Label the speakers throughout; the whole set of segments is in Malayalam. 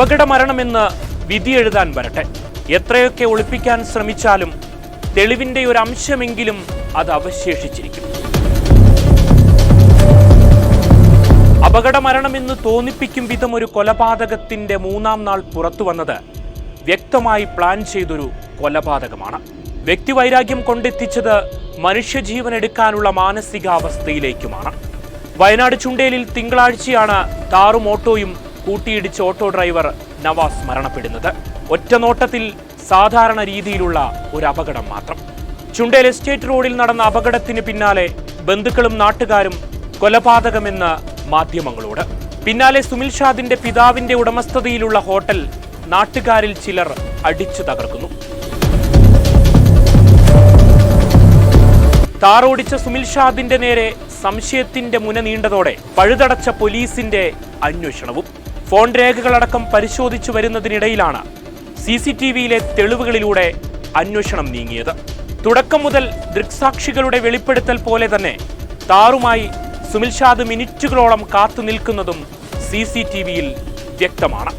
Speaker 1: അപകട മരണമെന്ന് വിധി എഴുതാൻ വരട്ടെ. എത്രയൊക്കെ ഒളിപ്പിക്കാൻ ശ്രമിച്ചാലും തെളിവിന്റെ ഒരു അംശമെങ്കിലും അത് അവശേഷിച്ചിരിക്കും. അപകട മരണമെന്ന് തോന്നിപ്പിക്കും വിധം ഒരു കൊലപാതകത്തിന്റെ മൂന്നാം നാൾ പുറത്തു വന്നത് വ്യക്തമായി പ്ലാൻ ചെയ്തൊരു കൊലപാതകമാണ്. വ്യക്തിവൈരാഗ്യം കൊണ്ടെത്തിച്ചത് മനുഷ്യജീവൻ എടുക്കാനുള്ള മാനസികാവസ്ഥയിലേക്കുമാണ്. വയനാട് ചുണ്ടേലിൽ തിങ്കളാഴ്ചയാണ് താറും ഓട്ടോയും കൂട്ടിയിടിച്ച് ഓട്ടോ ഡ്രൈവർ നവാസ് മരണപ്പെടുന്നത്. ഒറ്റനോട്ടത്തിൽ സാധാരണ രീതിയിലുള്ള ഒരു അപകടം മാത്രം. ചുണ്ടേൽ എസ്റ്റേറ്റ് റോഡിൽ നടന്ന അപകടത്തിന് പിന്നാലെ ബന്ധുക്കളും നാട്ടുകാരും കൊലപാതകമെന്ന് മാധ്യമങ്ങളോട്. പിന്നാലെ സുനിൽ ഷാദിന്റെ പിതാവിന്റെ ഉടമസ്ഥതയിലുള്ള ഹോട്ടൽ നാട്ടുകാരിൽ ചിലർ അടിച്ചു തകർക്കുന്നു. താറോടിച്ച സുനിൽ ഷാദിന്റെ നേരെ സംശയത്തിന്റെ മുന നീണ്ടതോടെ പഴുതടച്ച പോലീസിന്റെ അന്വേഷണവും. ഫോൺ രേഖകളടക്കം പരിശോധിച്ചു വരുന്നതിനിടയിലാണ് സി സി ടി വിയിലെ തെളിവുകളിലൂടെ അന്വേഷണം നീങ്ങിയത്. തുടക്കം മുതൽ ദൃക്സാക്ഷികളുടെ വെളിപ്പെടുത്തൽ പോലെ തന്നെ താറുമായി സുനിൽ ഷാദ് മിനിറ്റുകളോളം കാത്തു നിൽക്കുന്നതും സി സി ടി വിയിൽ വ്യക്തമാണ്.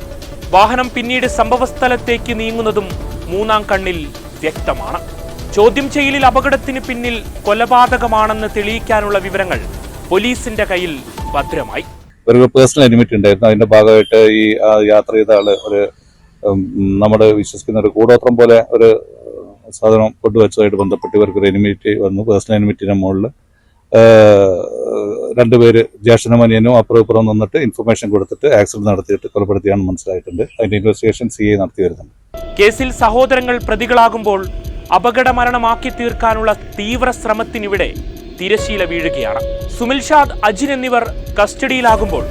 Speaker 1: വാഹനം പിന്നീട് സംഭവസ്ഥലത്തേക്ക് നീങ്ങുന്നതും മൂന്നാം കണ്ണിൽ വ്യക്തമാണ്. ചോദ്യം ചെയ്യലിൽ അപകടത്തിന് പിന്നിൽ കൊലപാതകമാണെന്ന് തെളിയിക്കാനുള്ള വിവരങ്ങൾ പോലീസിന്റെ കയ്യിൽ ഭദ്രമായി.
Speaker 2: ഒരു പേഴ്സണൽ എനിമിറ്റി ഉണ്ടായിരുന്നു അതിന്റെ ഭാഗമായിട്ട് ഈ യാത്ര ചെയ്ത ആൾ ഒരു നമ്മുടെ വിശ്വസിക്കുന്ന ഒരു കൂടോത്രം പോലെ ഒരു സാധനം കൊണ്ടുവച്ചതായിട്ട് ബന്ധപ്പെട്ട് ഇവർക്ക് ഒരു എനിമിറ്റി വന്നു. പേഴ്സണൽ എനിമിറ്റിന്റെ മുകളിൽ രണ്ടുപേര് ജ്യേഷ്ഠനമനിയനും അപ്പുറം ഇപ്പുറം നിന്നിട്ട് ഇൻഫർമേഷൻ കൊടുത്തിട്ട് ആക്സിഡന്റ് നടത്തിയിട്ട് കൊലപ്പെടുത്തിയാണ് മനസ്സിലായിട്ടുണ്ട്. അതിന്റെ ഇൻവെസ്റ്റിഗേഷൻ സി ഐ നടത്തി വരുന്നുണ്ട്.
Speaker 1: കേസിൽ സഹോദരങ്ങൾ പ്രതികളാകുമ്പോൾ അപകട മരണമാക്കി തീർക്കാനുള്ള തീവ്ര ശ്രമത്തിനിവിടെ തിരശീല വീഴുകയാണ്. സുമിൽ ഷാദ് അജിൻ എന്നിവർ കസ്റ്റഡിയിലാകുമ്പോൾ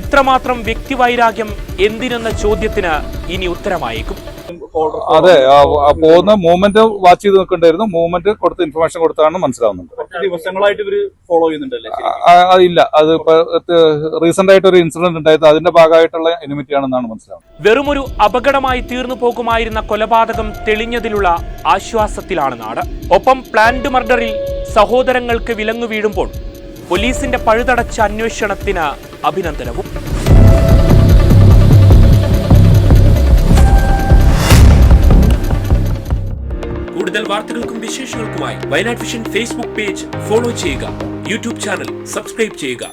Speaker 1: ഇത്രമാത്രം വ്യക്തിവൈരാഗ്യം എന്തിനെന്ന ചോദ്യത്തിന് ഇനി ഉത്തരമായേക്കും.
Speaker 2: അതെ പോകുന്ന മൂവ്മെന്റ് വാച്ച് ചെയ്ത് നിൽക്കണ്ടായിരുന്നു. മൂവ്മെന്റ് കൊടുത്ത് ഇൻഫർമേഷൻ കൊടുത്താണ് മനസ്സിലാവുന്നുണ്ട്.
Speaker 3: ദിവസങ്ങളായിട്ട് ഇവർ ഫോളോ ചെയ്യുന്നുണ്ടല്ലേ?
Speaker 2: ഇല്ല അത് റീസെന്റ് ആയിട്ട് ഒരു ഇൻസിഡന്റ് ഉണ്ടായത് അതിന്റെ ഭാഗമായിട്ടുള്ള എനിമിറ്റി ആണെന്നാണ് മനസ്സിലാവുന്നത്.
Speaker 1: വെറുമൊരു അപകടമായി തീർന്നു പോകുമായിരുന്ന കൊലപാതകം തെളിഞ്ഞതിലുള്ള ആശ്വാസത്തിലാണ് നാട്. ഒപ്പം പ്ലാന്റ് മർഡറിൽ സഹോദരങ്ങൾക്ക് വിലങ്ങു വീഴുമ്പോൾ പോലീസിന്റെ പഴുതടച്ച അന്വേഷണത്തിന് അഭിനന്ദനവും. കൂടുതൽ വാർത്തകൾക്കും വിശേഷങ്ങൾക്കുമായി Wayanad vision Facebook page follow ചെയ്യുക. യൂട്യൂബ് ചാനൽ സബ്സ്ക്രൈബ് ചെയ്യുക.